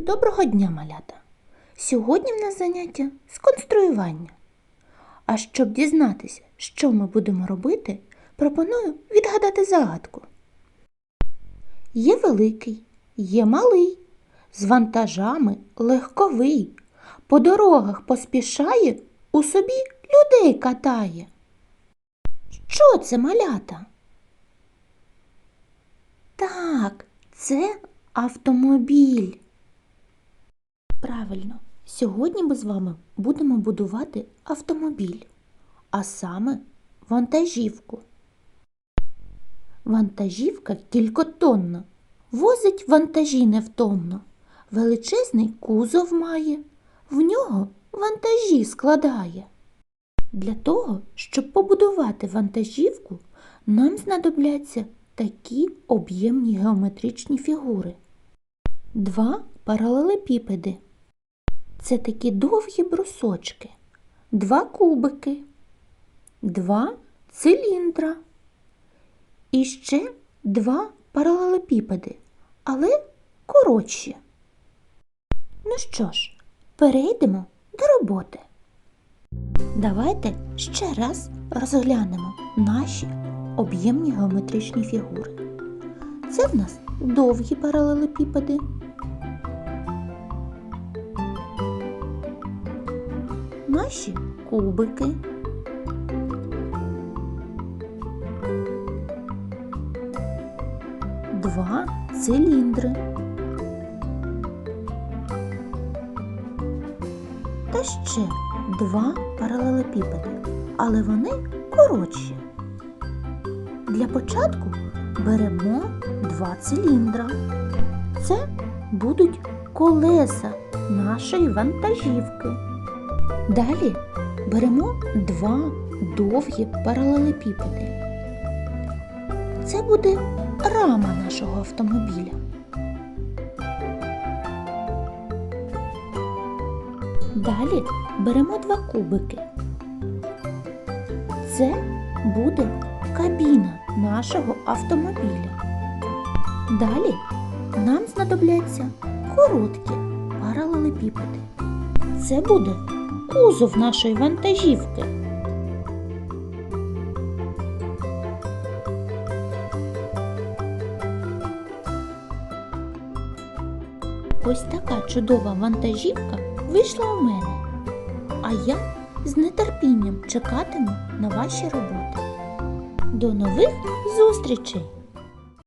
Доброго дня, малята! Сьогодні в нас заняття з конструювання. А щоб дізнатися, що ми будемо робити, пропоную відгадати загадку. Є великий, є малий, з вантажами легковий, по дорогах поспішає, у собі людей катає. Що це малята? Так, це автомобіль. Правильно, сьогодні ми з вами будемо будувати автомобіль, а саме вантажівку. Вантажівка кількотонна, возить вантажі невтомно, величезний кузов має, в нього вантажі складає. Для того, щоб побудувати вантажівку, нам знадобляться такі об'ємні геометричні фігури. Два паралелепіпеди. Це такі довгі брусочки, два кубики, два циліндра і ще два паралелепіпеди, але коротші. Ну що ж, перейдемо до роботи. Давайте ще раз розглянемо наші об'ємні геометричні фігури. Це в нас довгі паралелепіпеди. Наші кубики. Два циліндри. Та ще два паралелепіпеди, але вони коротші. Для початку беремо два циліндра. Це будуть колеса нашої вантажівки. Далі беремо два довгі паралелепіпеди. Це буде рама нашого автомобіля. Далі беремо два кубики. Це буде кабіна нашого автомобіля. Далі нам знадобляться короткі паралелепіпеди. Це буде кузов нашої вантажівки. Ось така чудова вантажівка вийшла у мене. А я з нетерпінням чекатиму на ваші роботи. До нових зустрічей!